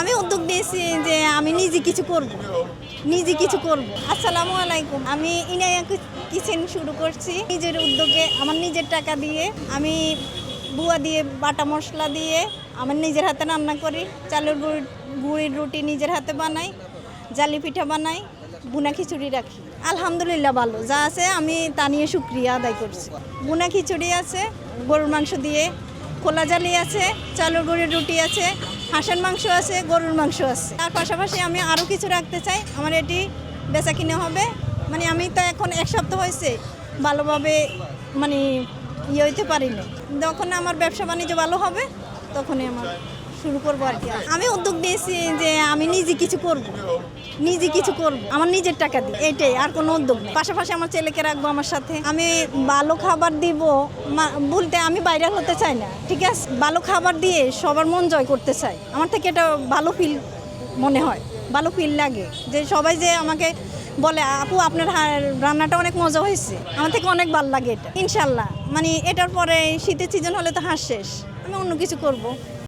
আমি উদ্যোগ নিয়েছি যে আমি নিজে কিছু করব। নিজে কিছু করব। আসসালামু আলাইকুম। আমি ইনায়া কিচেন শুরু করছি। নিজের উদ্যোগে আমার নিজের টাকা দিয়ে আমি বুয়া দিয়ে বাটা মশলা দিয়ে আমার নিজের হাতে রান্না করি। চালের গুড় গুড়ির রুটি নিজের হাতে বানাই জালি পিঠা বানাই বুনা খিচুড়ি রাখি। আলহামদুলিল্লাহ ভালো। যা আছে আমি তা নিয়ে শুক্রিয়া আদায় করছি। বুনা খিচুড়ি আছে গরুর মাংস দিয়ে খোলা জালি আছে চালের গুড়ির রুটি আছে হাঁসের মাংস আছে, গরুর মাংস আছে। তার পাশাপাশি আমি আরও কিছু রাখতে চাই। আমার এটি বেচা কিনে হবে। মানে আমি তো এখন এক সপ্তাহ হয়েছে, ভালোভাবে মানে ইয়ে হইতে পারিনি। যখন আমার ব্যবসা বাণিজ্য ভালো হবে, তখনই আমার শুরু করব আর কি। আমি উদ্যোগ নিয়েছি যে আমি নিজে কিছু করব। নিজে কিছু করব। আমার নিজের টাকা দিই এটাই, আর কোনো উদ্যোগ পাশাপাশি আমার ছেলেকে রাখব আমার সাথে। আমি ভালো খাবার দিব বলতে আমি বাইরে হতে চাই না, ঠিক আছে? ভালো খাবার দিয়ে সবার মন জয় করতে চাই। আমার থেকে এটা ভালো ফিল মনে হয়, ভালো ফিল লাগে। যে সবাই যে আমাকে বলে, আপু, আপনার রান্নাটা অনেক মজা হয়েছে। আমার থেকে অনেক ভালো লাগে এটা, ইনশাল্লাহ। মানে এটার পরে শীতের সিজন হলে তো হাঁস শেষ। আমি অন্য কিছু করব।